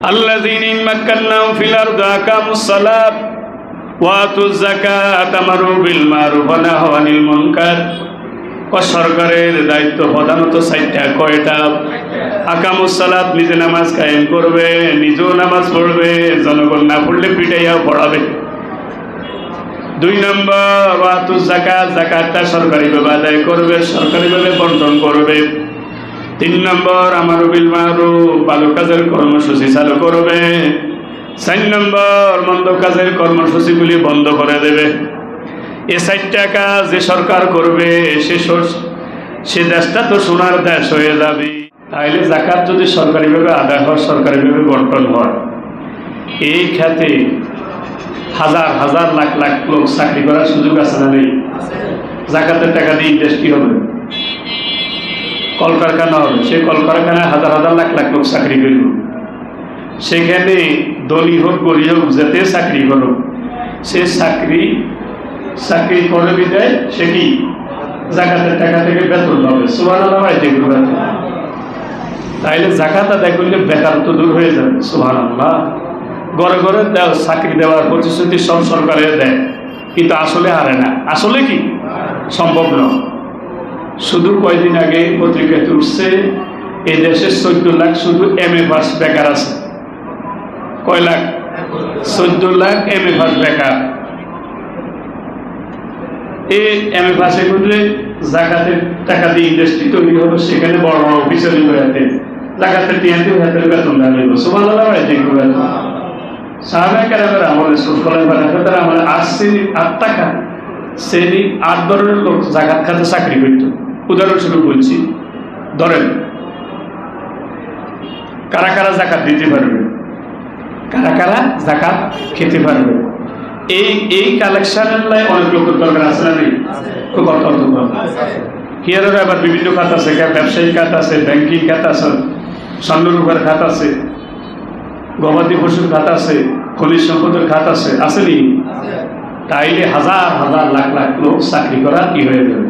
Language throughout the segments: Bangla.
الذين إن مكناهم في الأرض أقاموا الصلاة وآتوا الزكاة أمروا بالمعروف ونهوا عن المنكر ও সরকারের দায়িত্ব প্রধানত সাইটটা কয়টা আকামুস সালাত নিজে নামাজ কায়েম করবে নিজেও নামাজ পড়বে জনগণ না পড়লে পিটাইয়াও পড়াবে দুই নম্বর ওয়াতু জাকাত জাকাতটা সরকারিভাবে আদায় করবে সরকারিভাবে বন্টন করবে তিন নম্বর আমার বিল মারু ভালো কাজের কর্মসূচি চালু করবে। চার নম্বর মন্দ কাজের কর্মসূচিগুলি বন্ধ করে দেবে। এ চারটা কাজ যে সরকার করবে সে সে দেশটা তো সোনার দেশ হয়ে যাবে। তাইলে জাকাত যদি সরকারিভাবে আদায় হয় সরকারিভাবে বন্টন হয়। এই খাতে হাজার হাজার লাখ লাখ লোক চাকরি করার সুযোগ আছে না নেই? জাকাতের টাকা দিয়ে দেশ কি হবে? কলকারখানা হবে। সেই কলকারখানায় হাজার হাজার লাখ লাখ লোক চাকরি করব সেখানে দলি হোক গরি হোক, যাতে চাকরি করুক সে চাকরি চাকরি করে বিদায় সে কি? জাকাতের টাকা থেকে বেতন পাবে। সুবাহ যেগুলো বেতন তাইলে জাকাত আদায় করলে বেকার তো দূর হয়ে যাবে। সুহান আল্লাহ গড়ে দেওয়া চাকরি দেওয়ার প্রতিশ্রুতি সব সরকারে দেয়। কিন্তু আসলে হারে না। আসলে কি? সম্ভব নয়। শুধু কয়দিন আগে পত্রিকায় উঠছে, এই দেশে চোদ্দ লাখ শুধু এম এ পাস বেকার আছে। কয় লাখ? চোদ্দ লাখ এম এ পাস বেকার। এই এম এ পাসে করলে জাকাতের টাকা দিয়ে ইন্ডাস্ট্রি তৈরি হবে সেখানে বড় বড় অফিসারি হয়ে জাকাতের টিয়াতে হাতের বেতন দাঁড়িয়ে আল্লাহ যেগুলো বেতন সাহাবাহিকের আমাদের সুফলের বানাতে আমাদের আট শ্রেণি আট টাকা শ্রেণি আট ধরনের লোক জাকাত খাতে চাকরি করত। উদাহরণস্বরূপ বলছি ধরেন কারা কারা জাকাত দিতে পারবে? কারা কারা জাকাত খেতে পারবে? এই এই কালেকশনের লাই অনেক লোকের দরকার আছে না নেই? খুব অত্যন্ত কম হিয়ারের আবার বিভিন্ন খাত আছে ব্যবসায়িক খাত আছে ব্যাংকিং খাত আছে স্বর্ণরূপের খাত আছে গবাদি পশুর খাত আছে খনিজ সম্পদের খাত আছে আসেনি তাইলে হাজার হাজার লাখ লাখ লোক চাকরি করা কি হয়ে যাবে?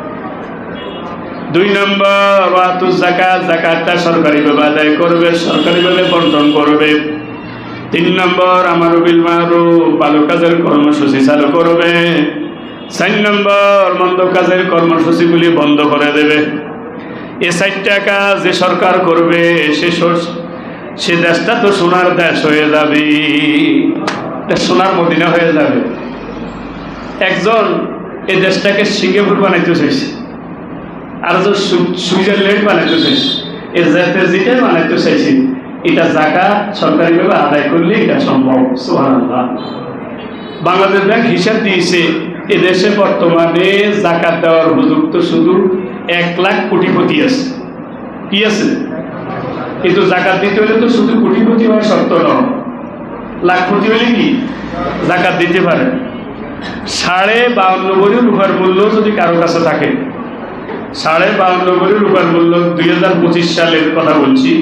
দুই নম্বর ওয়াতু জাকাত জাকাতটা সরকারিভাবে আদায় করবে সরকারিভাবে বন্টন করবে। তিন নম্বর, আমার বিল মারু ভালো কাজের কর্মসূচি চালু করবে। চার নম্বর, মন্দ কাজের কর্মসূচিগুলি বন্ধ করে দেবে। এ চারটা কাজ যে সরকার করবে, সে সে দেশটা তো সোনার দেশ হয়ে যাবে। সোনার মদিনা হয়ে যাবে। একজন এই দেশটাকে সিঙ্গাপুর বানাইতে চাইছে। আর যে সুইজারল্যান্ড বানাইতে চাইছে এই জাতীয় যেটা বানাইতে চাইছে এটা জায়গা সরকারিভাবে আদায় করলে এটা সম্ভব। সুবহানাল্লাহ। বাংলাদেশ ব্যাংক হিসাব দিয়েছে এদেশে বর্তমানে জাকাত দেওয়ার উপযুক্ত শুধু এক লাখ কোটিপতি আছে। কি আছে? কিন্তু জাকাত দিতে হলে তো শুধু কোটিপতি হওয়া শর্ত নয়। লাখপতি হলে কি? জাকাত দিতে পারে। সাড়ে বাউন্ন কোটি রূপার মূল্য যদি কারও কাছে থাকে সাড়ে বাউন্ন কোটি রূপার মূল্য দুই হাজার পঁচিশ সালের কথা বলছি,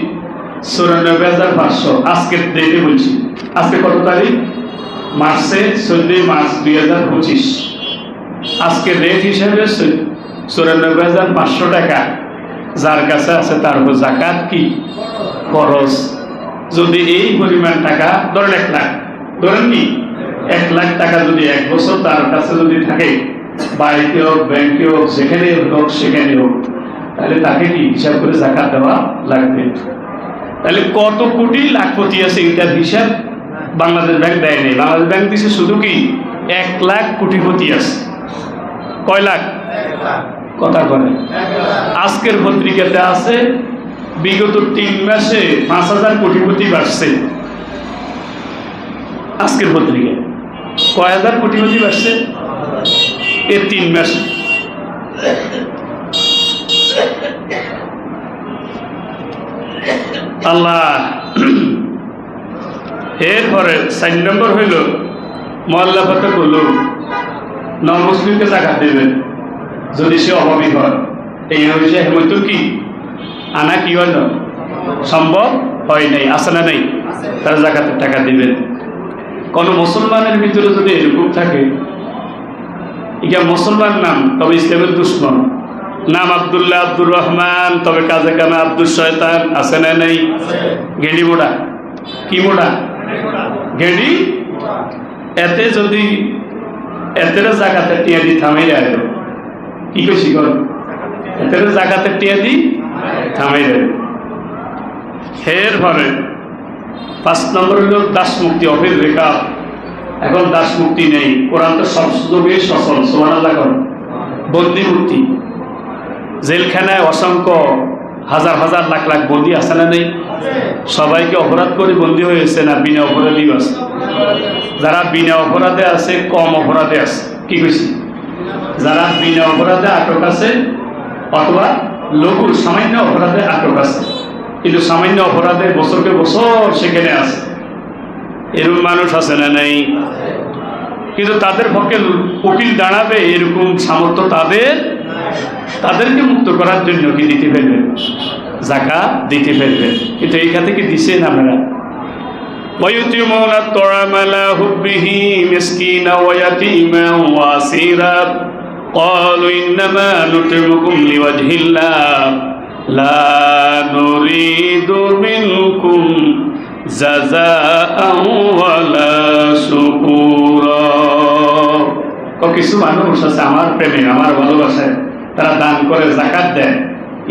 চুরানব্বই হাজার পাঁচশো। আজকের ডেটে বলছি। আজকে কত তারিখ? মার্চে চোদ্দই মার্চ দুই হাজার পঁচিশ। আজকে রেট হিসাবে চুরানব্বই হাজার পাঁচশো টাকা। যার কাছে আছে তার উপর জাকাত কি? খরচ। যদি এই পরিমাণ টাকা, ধরেন এক লাখ। ধরেন কি? এক লাখ টাকা যদি এক বছর তার কাছে যদি থাকে বাড়িতে হোক, ব্যাংকে হোক যেখানে হোক সেখানে হোক, তাহলে তাকে কি হিসাব করে জাকাত দেওয়া লাগবে? তাহলে কত কোটি লাখপতি আছে এটার হিসাব বাংলাদেশ ব্যাংক দেয় নেই। বাংলাদেশ ব্যাংক দিছে শুধু কি এক লাখ কোটিপতি আছে। কয় লাখ? কথা বলে। আজকের পত্রিকাতে আছে, বিগত তিন মাসে পাঁচ হাজার কোটিপতি বাড়ছে। আজকের পত্রিকায় কয় হাজার কোটিপতি বাড়ছে? এ তিন মাসে। আল্লাহ, এরপরে চার নম্বর হইল, মহল্লা কথা করল নন মুসলিমকে জাকাত দেবেন, যদি সে অভাবী হয়। এই হয়েছে হেমন্ত কি? আনা কি হয় সম্ভব হয় নাই আসে না নেই? তারা জাকাতের টাকা দিবেন। কোন মুসলমানের ভিতরে যদি এরকম থাকে ইকা মুসলমান নাম, তবে ইসলামের দুশ্মন। নাম আবদুল্লাহ আব্দুর রহমান, তবে কাজে কামে আব্দুল শয়তান, আছে না নেই? গেডি মোড়া। কি মোড়া? গেডি? এতে যদি এতের জাগাতে টিয়া দি থামাই যায় কি কইছি কর এতের জাগাতে টিয়া দি থামাই যায় হের পরে পাঁচ নম্বর হলো দাস মুক্তি অফিস রেখা এখন দাস মুক্তি নেই। কোরআন তো সব সবসময় সফল সোমান আল্লাহ কর। বন্দি মুক্তি। জেলখানায় অসংখ্য হাজার হাজার লাখ লাখ বন্দি আছে না নেই? সবাইকে অপরাধ করে বন্দি হয়েছে না বিনা অপরাধীও আছে যারা বিনা অপরাধে আছে, কম অপরাধে আছে। কি কইছি? যারা বিনা অপরাধে আটক আছে, অথবা লঘু সামান্য অপরাধে আটক আছে। কিন্তু সামান্য অপরাধে বছরকে বছর সেখানে আছে। এরকম মানুষ আছে না নেই কিন্তু তাদের পক্ষে উকিল দাঁড়াবে এরকম সামর্থ্য তাদের তাদেরকে মুক্ত করার জন্য কি দিতে ফেলবেন জাকা দিতে ফেলবেন কিন্তু এইখান থেকে দিছে না আমরা ويطعمون الطعام على حبه مسكينا ويتيما واسيرا قالوا إنما نطعمكم لوجه الله لا نريد منكم কিছু মানুষ আছে আমার প্রেমে, আমার ভালোবাসায়, তারা দান করে, জাকাত দেয়।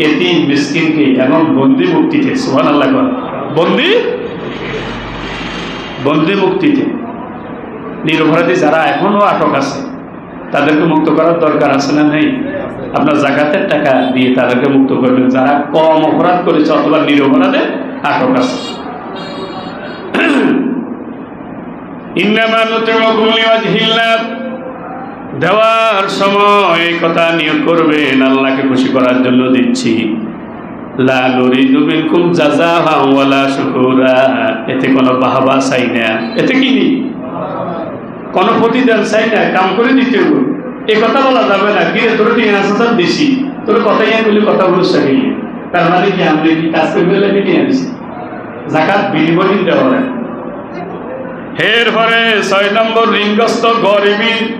এটি মিসকিনকে এমন বন্দি মুক্তিতে সোহান আল্লাহ করে বন্দি? বন্দি মুক্তিতে। নিরপরাধী যারা এখনও আটক আছে, তাদেরকে মুক্ত করার দরকার আছে না নেই? আপনার জাকাতের টাকা দিয়ে তাদেরকে মুক্ত করবেন। যারা কম অপরাধ করেছে অথবা নিরপরাধে আটক আছে। দেওয়ার সময় কথা নিয়োগ করবেন, আল্লাহকে খুশি করার জন্য দিচ্ছি। লা এতে কোনো বাহবা চাই না। এতে কি নেই কোনো প্রতিদান চাই না। কাম করে দিতে হবে এ কথা বলা যাবে না। রে তোর টিয়া দিছি। তোর কথাই আমি বলি কথা বলছ তার মানে কি? আমি কি কাজ করবে লাগে টিয়া দিছি জাকাত বিনিময় দেওয়া হয় এর পরে ছয় নম্বর, ঋণগ্রস্ত গরিবী।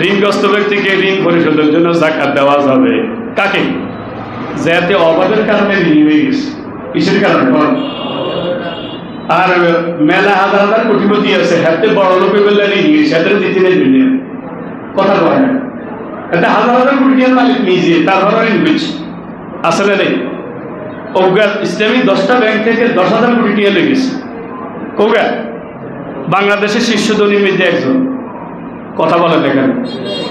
ঋণগ্রস্ত ব্যক্তিকে ঋণ পরিশোধের জন্য জাকাত দেওয়া যাবে। কাকে? যাতে অভাবের কারণে ঋণ হয়ে গেছে। কিসের কারণে? আর মেলা হাজার হাজার কোটিপতি আছে হাতে বড় লোকে বললে গেছে হাতে দিতে নেই দুনিয়া। কথা না এটা হাজার হাজার কোটি মালিক নিজে, তার করছে আসলে নেই? ওগা ইসলামী দশটা ব্যাংক থেকে দশ হাজার কোটি টাকা লেগেছে কোগা বাংলাদেশের শীর্ষ ধনীর মধ্যে একজন। কথা বলেন এখানে।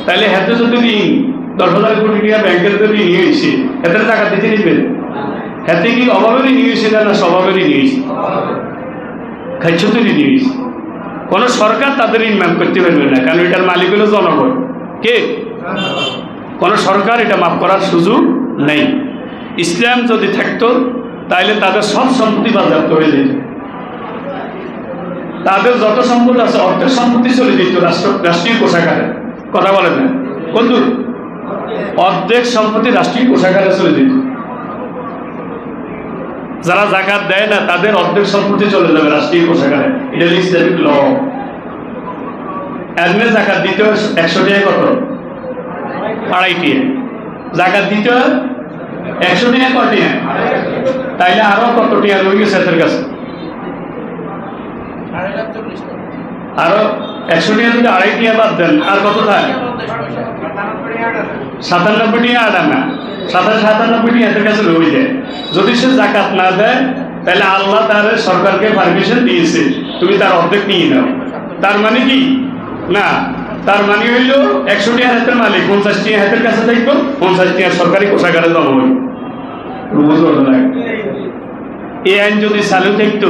তাহলে হাতে যদি ঋণ দশ হাজার কোটি টাকা ব্যাংকের যদি ঋণ হয়েছে হাতের টাকা দিতে নিবেন হাতে কি অভাবেরই নিয়েছে না না স্বভাবেরই নিয়েছে খাইছ তো ঋণ হয়েছে কোনো সরকার তাদের ঋণ মাফ করতে পারবে না, কারণ এটার মালিক হলো জনগণ। কে? কোনো সরকার এটা মাফ করার সুযোগ নেই। ইসলাম যদি থাকতো তাহলে তাদের সব সম্পত্তি বাজেয়াপ্ত হয়ে যেত। তাদের যত সম্পদ আছে, অর্ধেক সম্পত্তি চলে যেত রাষ্ট্র রাষ্ট্রীয় কোষাগারে। কথা বলেন না। বন্ধু, অর্ধেক সম্পত্তি রাষ্ট্রীয় কোষাগারে চলে যেত। যারা জাকাত দেয় না, তাদের অর্ধেক সম্পত্তি চলে যাবে রাষ্ট্রীয় কোষাগারে। এটা ইসলামিক ল। এমনি জাকাত দিতে হয় একশো টাকা কত? আড়াই টিয়া জাকাত দিতে হয় একশো কত টিয়া তাইলে আরও কত টিয়া রয়ে গেছে কাছে? আরও একশো টাকা যদি আড়াই টিয়া বাদ দেন, আর কত থাকে সাতানব্বই টিয়া আট আনা। সাতাশ সাতানব্বই টিয়া এদের কাছে রয়ে যায় যদি সে জাকাত না দেয় তাহলে আল্লাহ তার সরকারকে পারমিশন দিয়েছে। তুমি তার অর্ধেক নিয়ে নাও। তার মানে কি? না তার মানে হইল একশো টিয়া হাতের মালিক, পঞ্চাশ টিয়া হাতের কাছে থাকতো পঞ্চাশ টিয়া সরকারি কোষাগারে জমা হইল এই আইন যদি চালু থাকতো,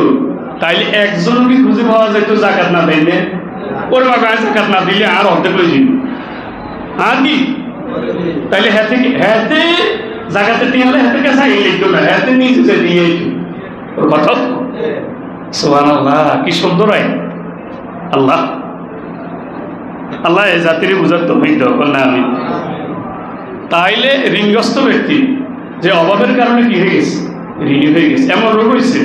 তাইলে একজনও কি খুঁজে পাওয়া যেত জাকাত না দেয় ওর বাবা জাকাত না দিলে আর অর্ধেক হয়ে যাবে আর কি? তাইলে হাতে হাতে জায়গাতে দিয়ে হলে হাতে কাছে আগে লিখতো না, হাতে যে দিয়ে কথা? সোহান আল্লাহ কি সুন্দর আইন। আল্লাহ। আল্লাহ এ জাতির বুঝার তো হইতো না আমি তাইলে ঋণগ্রস্ত ব্যক্তি যে অভাবের কারণে কি হয়ে গেছে? ঋণী হয়ে গেছে। এমন রোগ হয়েছে,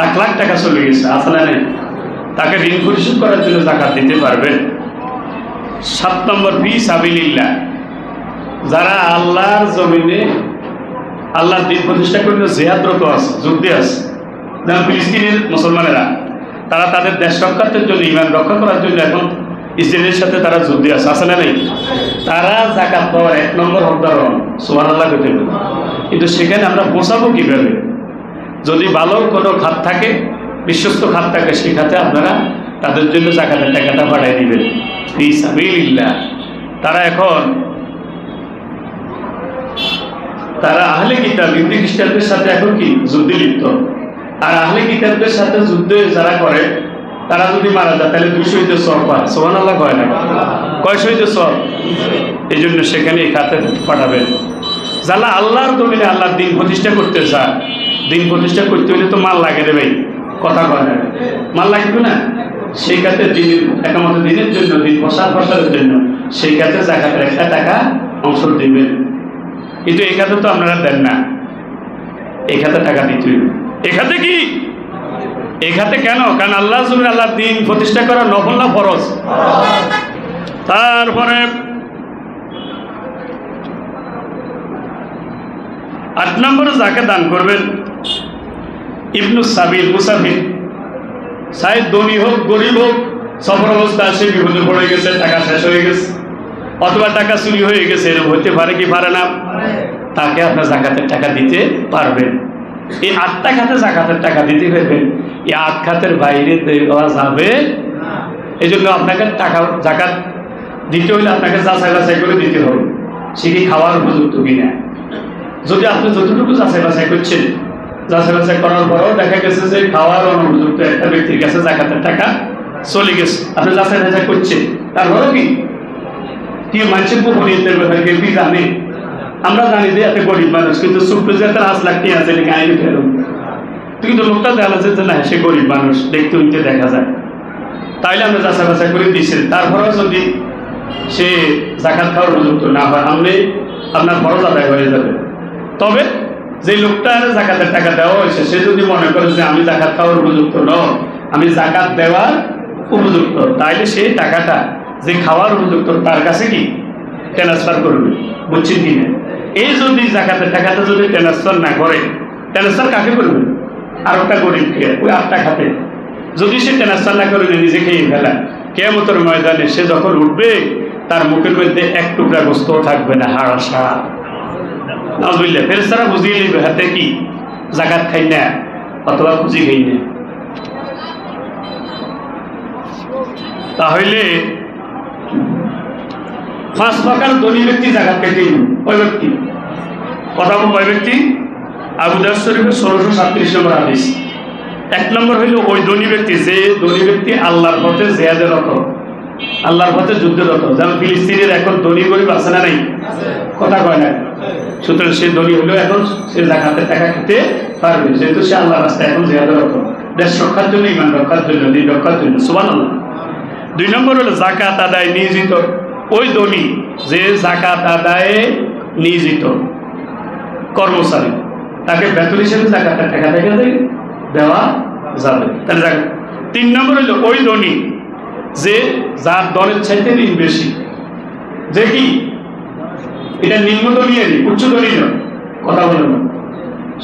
লাখ লাখ টাকা চলে গেছে আসলে নেই? তাকে ঋণ পরিশোধ করার জন্য জাকাত দিতে পারবেন। সাত নম্বর বি সাবিলিল্লাহ। যারা আল্লাহর জমিনে আল্লাহর দিন প্রতিষ্ঠা করলে জেহাদ্রত আছে, যুদ্ধে আছে। যেমন ফিলিস্তিনের মুসলমানেরা, তারা তাদের দেশ রক্ষার্থের জন্য, ইমান রক্ষা করার জন্য এখন ইসরায়েলের সাথে তারা যুদ্ধে আছে আসলে নাই? তারা জাকাত পাওয়ার এক নম্বর হকদারণ সোহান আল্লাহ পারে। কিন্তু সেখানে আমরা পৌঁছাবো কীভাবে? যদি ভালো কোনো খাত থাকে, বিশ্বস্ত খাত থাকে, সেই খাতে আপনারা তাদের জন্য জাকাতের টাকাটা বাড়াই দিবেন। ফি তারা এখন তারা আহলে কিতাব, হিন্দু খ্রিস্টানদের সাথে এখন কি? যুদ্ধে লিপ্ত। আর আহলে কিতাবদের সাথে যুদ্ধে যারা করে তারা যদি মারা যায়, তাহলে দুই শহীদ সব পায়। সোহান আল্লাহ কয় না? কয় শহীদ সব এই জন্য সেখানে এই খাতে পাঠাবেন। যারা আল্লাহর দলিলে আল্লাহর দিন প্রতিষ্ঠা করতে চায়, দিন প্রতিষ্ঠা করতে হলে তো মাল লাগে রে ভাই, কথা কয় না। মাল লাগবে না? সেই খাতে দিনের একামত দিনের জন্য, দিন প্রসার প্রসারের জন্য, সেই খাতে জায়গাতে একটা টাকা অংশ দিবেন। কিন্তু এই খাতে তো আপনারা দেন না। এই খাতে টাকা দিতে হইবে। এ খাতে কি? এই খাতে কেন? কারণ আল্লাহ আল্লাহ দিন প্রতিষ্ঠা করা নফল না ফরজ? তারপরে আট নম্বরে যাকে দান করবেন ইবনু সাবির মুসাফির। সাহেব ধনী হোক গরিব হোক সফর অবস্থা সে বিপদে পড়ে গেছে টাকা শেষ হয়ে গেছে অথবা টাকা চুরি হয়ে গেছে এরকম হতে পারে কি পারে না? তাকে আপনার জাকাতের টাকা দিতে পারবেন। এই আটটা খাতে জাকাতের টাকা দিতে পারবেন এই আট খাতের বাইরে দেওয়া যাবে এই জন্য আপনাকে টাকা, জাকাত দিতে হলে আপনাকে যাচাই বাছাই করে দিতে হবে। সে কি খাওয়ার উপযুক্ত কিনা? যদি আপনি যতটুকু যাচাই বাছাই করছেন, যাচাই বাছাই করার পরেও দেখা গেছে যে খাওয়ার অনুপযুক্ত একটা ব্যক্তির কাছে জাকাতের টাকা চলে গেছে। আপনি যাচাই বাছাই করছেন তারপরেও কি? কি মানুষের গোপনীয়তার ব্যাপারে কি জানে? আমরা জানি যে এত গরিব মানুষ, কিন্তু সুপ্রিম যে একটা লাখ টাকা আছে নাকি আইনি ফেরত। কিন্তু লোকটা যাচ্ছে যে না, সে গরিব মানুষ, দেখতে উঠতে দেখা যায়। তাইলে আমরা যাচাই বাছাই করে দিয়েছেন তারপরেও যদি সে জাকাত খাওয়ার উপযুক্ত না হয় আপনি আপনার খরচ আদায় হয়ে যাবে। তবে যে লোকটার জাকাতের টাকা দেওয়া হয়েছে, সে যদি মনে করে যে আমি জাকাত খাওয়ার উপযুক্ত ন আমি জাকাত দেওয়ার উপযুক্ত, তাইলে সেই টাকাটা যে খাওয়ার উপযুক্ত, তার কাছে কি? ট্রান্সফার করবে, বুঝছেন কি না? এই যদি জাকাতের টাকাটা যদি ট্রান্সফার না করে ট্রান্সফার কাকে করবে? আর একটা গরিবকে ওই আটটা খাতে যদি সে ট্রান্সফার না করে নিজে খেয়ে ফেলা। কেমতের ময়দানে সে যখন উঠবে, তার মুখের মধ্যে এক টুকরা গোস্ত থাকবে না, হাড় সারা নজবুল্লাহ ফেরেস্তারা বুঝিয়ে নিবে হাতে কি? জাকাত খাই না, অথবা খুঁজি খাই না। তাহলে, পাঁচ প্রকার ধনী ব্যক্তি জাকাত খাইতে ওই ব্যক্তি? কথা ওই ব্যক্তি আবুদার শরীফের ষোলোশো সাতত্রিশ নম্বর আদেশ এক নম্বর হইল ওই ধনী ব্যক্তি, যে ধনী ব্যক্তি আল্লাহর পথে জেয়াদের রত, আল্লাহর পথে যুদ্ধরত যেমন ফিলিস্তিনের এখন ধনী গরিব আছে না নাই? কথা কয় না সুতরাং সে ধনী হলেও এখন সে জাকাতের টাকা খেতে পারবে, যেহেতু সে আল্লাহ রাস্তায় এখন জেয়াদের রত। দেশ রক্ষার জন্য ইমান রক্ষার জন্য, দিন রক্ষার জন্য সুবান দুই নম্বর হলো জাকাত আদায় নিয়োজিত। ওই ধনী যে জাকাত আদায়ে নিয়োজিত কর্মচারী। তাকে বেতন হিসেবে জাকাতের টাকা থেকে দেওয়া যাবে। তাহলে জাকাত তিন নম্বর হলো ওই ধনী, যে যার দলের চাইতে ঋণ বেশি। যে কি? এটা নিম্নধনী আর উচ্চধনী নয়, কথা বলে না।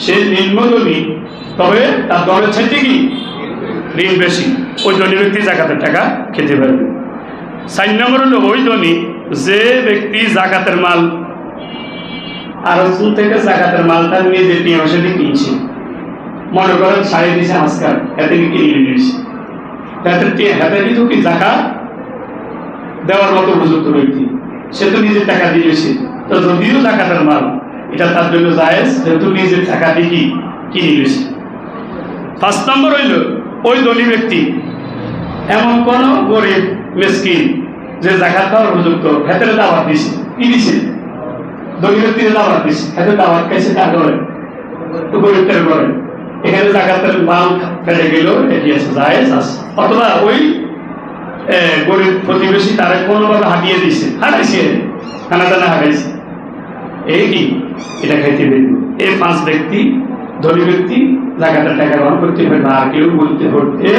সে নিম্নধনী তবে তার দলের চাইতে কি? ঋণ বেশি। ওই ধনী ব্যক্তি জাকাতের টাকা খেতে পারবে। চার নম্বর হলো ওই ধনী, যে ব্যক্তি জাকাতের মাল আর রসুল থেকে জাকাতের মালটা নিজে তিন মাসে দিয়ে কিনছে। মনে করেন সাড়ে দিছে আজকাল এতে কিনে নিয়েছে হাতে হাতে দিত কি জাকাত দেওয়ার মতো উপযুক্ত ব্যক্তি। সে তো নিজের টাকা দিয়েছে। তো যদিও জাকাতের মাল, এটা তার জন্য জায়েজ, যেহেতু নিজের টাকা দিয়ে কি কিনে নিয়েছে। পাঁচ নম্বর হইল, ওই ধনী ব্যক্তি, এমন কোন গরিব, মেসকিন, যে জাকাত খাওয়ার উপযুক্ত, হাতের দাওয়াত দিছে। কি দিছে? ধনী ব্যক্তির দাওয়াত দিছে হাতে দাওয়াত খাইছে, তো গরিবটার ঘরে এখানে জাকাতের মাল ফেলে গেল, এটি অথবা ওই গরিব প্রতিবেশী তারা কোনোভাবে হাঁটিয়ে দিছে। হাঁটাইছে। খানা দানা হাঁটাইছে। এই কি? এটা খাইতে পারবে এই পাঁচ ব্যক্তি, ধনী ব্যক্তি, জাকাতের টাকা গ্রহণ করতে পারবে আর কেউ বলতে করতে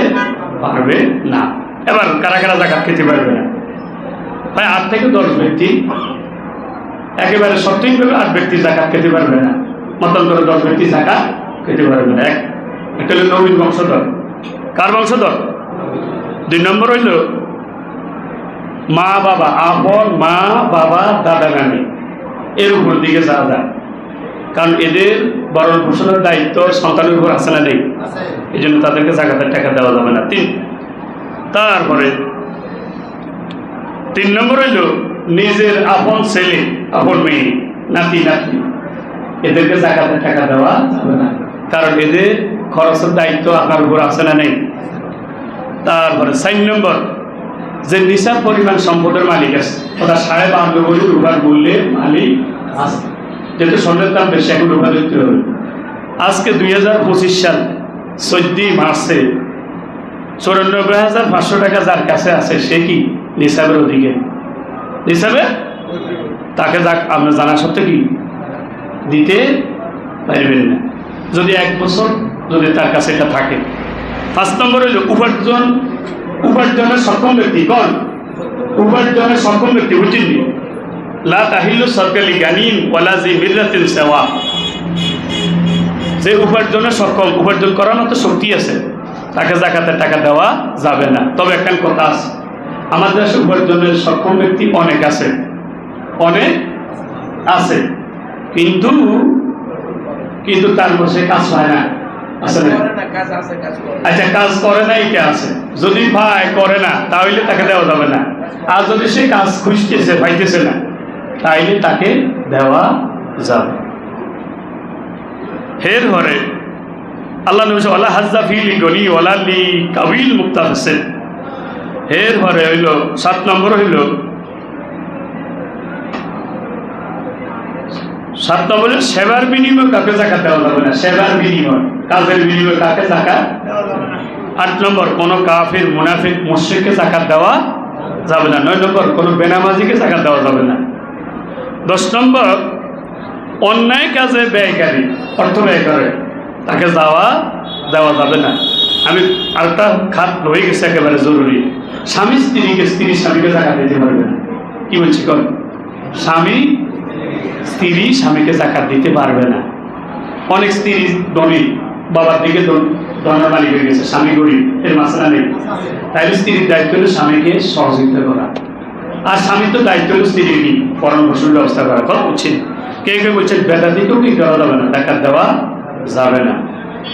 পারবে না। এবার কারা কারা জাকাত খেতে পারবে না? ভাই, আট থেকে দশ ব্যক্তি একেবারে সঠিকভাবে আট ব্যক্তি জাকাত খেতে পারবে না। মতান্তরে দশ ব্যক্তি জাকাত খেতে পারবে না। এক একটা হলো নবীন বংশধর। কার বংশধর? দুই নম্বর হইল মা বাবা আপন মা বাবা দাদা নানি। এর উপর দিকে যাওয়া যায় কারণ এদের বরণ পোষণের দায়িত্ব সন্তানের উপর আসে না নেই? এই জন্য তাদেরকে জাকাতের টাকা দেওয়া যাবে না। তিন তারপরে তিন নম্বর হইল নিজের আপন ছেলে, আপন মেয়ে, নাতি নাতি এদেরকে জাকাতের টাকা দেওয়া না। কারণ এদের খরচের দায়িত্ব আপনার উপর আছে না নেই। তারপরে চার নম্বর, যে নিশার পরিমাণ সম্পদের মালিক আছে, ওটা সাড়ে বাহান্ন কোটি রূপার মূল্যের মালিক আছে। যেহেতু স্বর্ণের দাম বেশি, এখন রূপা দিতে হবে। আজকে দুই হাজার পঁচিশ সাল চোদ্দই মার্চে চৌরানব্বই হাজার পাঁচশো টাকা যার কাছে আছে, সে কি? নিসাবের ওদিকে নিসাবে তাকে যাক, আপনার জানা সত্ত্বে কি? দিতে পারবেন না। যদি এক বছর যদি তার কাছে এটা থাকে। পাঁচ নম্বর হইল উপার্জন, উপার্জনের সক্ষম ব্যক্তি কন? উপার্জনের সক্ষম ব্যক্তি বুঝিনি লা তাহিল্লু সরকারি গানিন ওয়ালা জি মিল্লাতিন সেওয়া। যে উপার্জনের সক্ষম, উপার্জন করার মতো শক্তি আছে, তাকে জাকাতের টাকা দেওয়া যাবে না। তবে একখান কথা আছে। আমাদের দেশে উপার্জনের সক্ষম ব্যক্তি অনেক আছে। অনেক আছে। কিন্তু কিন্তু তার বসে কাজ হয় না। আচ্ছা কাজ করে নাই কে আছে? যদি ভাই করে না তাহলে তাকে দেওয়া যাবে না। আর যদি সে কাজ খুঁজতেছে পাইতেছে না তাইলে তাকে দেওয়া যাবে। হের ঘরে আল্লাহ নবী আল্লাহ হাজা ফিল গনি ওলা কাবিল মুক্তা হোসেন। হের ঘরে হইল, সাত নম্বর হইল। সাত নম্বরে সেবার বিনিময় কাকে জাকাত দেওয়া যাবে না। সেবার বিনিময়। কাজের বিনিময় কাকে জাকাত আট নম্বর, কোন কাফির, মুনাফিক, মুশ্রিককে জাকাত দেওয়া যাবে না। নয় নম্বর, কোন বেনামাজিকে জাকাত দেওয়া যাবে না। দশ নম্বর, অন্যায় কাজে ব্যয়কারী, অর্থ ব্যয় করে, তাকে যাওয়া দেওয়া যাবে না। আমি আরেকটা খাত রয়ে গেছে, একেবারে জরুরি। স্বামী স্ত্রীকে স্ত্রী স্বামীকে জাকাত দিতে পারবে না। কি বলছি কর স্বামী স্ত্রী স্বামীকে জাকাত দিতে পারবে না। অনেক স্ত্রী ধনী বাবার দিকে মালিক হয়ে গেছে, স্বামী গরিব, এর মাসলা নেই। তাই স্ত্রীর দায়িত্ব হলো স্বামীকে সহযোগিতা করা। আর স্বামীর তো দায়িত্ব হলো স্ত্রীর কি? পরম পোষণ ব্যবস্থা করা। কথা উচিত কে কে বলছেন বেটা দিকেও কি দেওয়া যাবে না? টাকা দেওয়া যাবে না।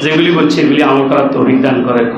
যেগুলি বলছে, এগুলি আমল করার তৌফিক দান করে।